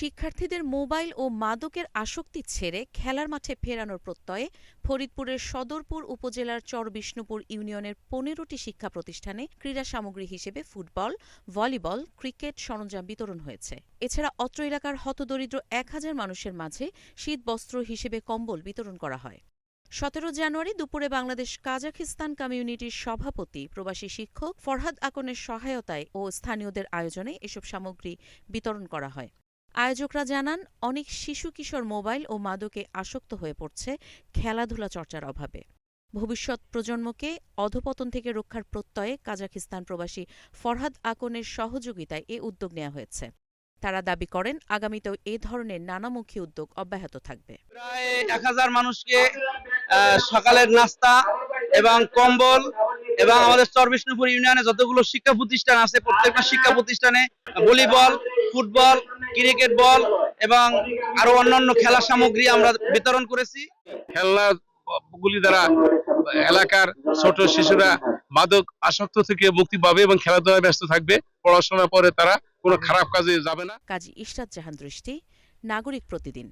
শিক্ষার্থীদের মোবাইল ও মাদকের আসক্তি ছেড়ে খেলার মাঠে ফেরানোর প্রত্যয়ে ফরিদপুরের সদরপুর উপজেলার চরবিষ্ণুপুর ইউনিয়নের পনেরোটি শিক্ষা প্রতিষ্ঠানে ক্রীড়া সামগ্রী হিসেবে ফুটবল, ভলিবল, ক্রিকেট সরঞ্জাম বিতরণ হয়েছে। এছাড়া অত্র এলাকার হতদরিদ্র এক হাজার মানুষের মাঝে শীত বস্ত্র হিসেবে কম্বল বিতরণ করা হয়। সতেরো জানুয়ারি দুপুরে বাংলাদেশ কাজাখিস্তান কমিউনিটির সভাপতি, প্রবাসী শিক্ষক ফরহাদ আকনের সহায়তায় ও স্থানীয়দের আয়োজনে এসব সামগ্রী বিতরণ করা হয়। আয়োজকরা জানান, অনেক শিশু কিশোর মোবাইল ও মাদকে আসক্ত হয়ে পড়ছে খেলাধুলা চর্চার অভাবে। ভবিষ্যৎ প্রজন্মকে অধপতন থেকে রক্ষার প্রত্যয়ে কাজাখিস্তান প্রবাসী ফরহাদ আকনের সহযোগিতায় এ উদ্যোগ নেওয়া হয়েছে। তারা দাবি করেন, আগামীতেও এ ধরনের নানামুখী উদ্যোগ অব্যাহত থাকবে। প্রায় এক হাজার মানুষকে সকালের নাস্তা এবং কম্বল এবং আমাদের চরবিষ্ণুপুর ইউনিয়নে যতগুলো শিক্ষা প্রতিষ্ঠান আছে, প্রত্যেকটা শিক্ষা প্রতিষ্ঠানে ভলিবল ফুটবল ক্রিকেট বল এবং আরও অন্যান্য খেলা সামগ্রী আমরা বিতরণ করেছি। খেলনা গুলি দ্বারা এলাকার ছোট শিশুরা মাদক আসক্ত থেকে মুক্তি পাবে এবং খেলাধুলায় ব্যস্ত থাকবে। পড়াশোনা পরে তারা কোনো খারাপ কাজে যাবে না। কাজী ইশরাত জাহান দৃষ্টি নাগরিক প্রতিদিন।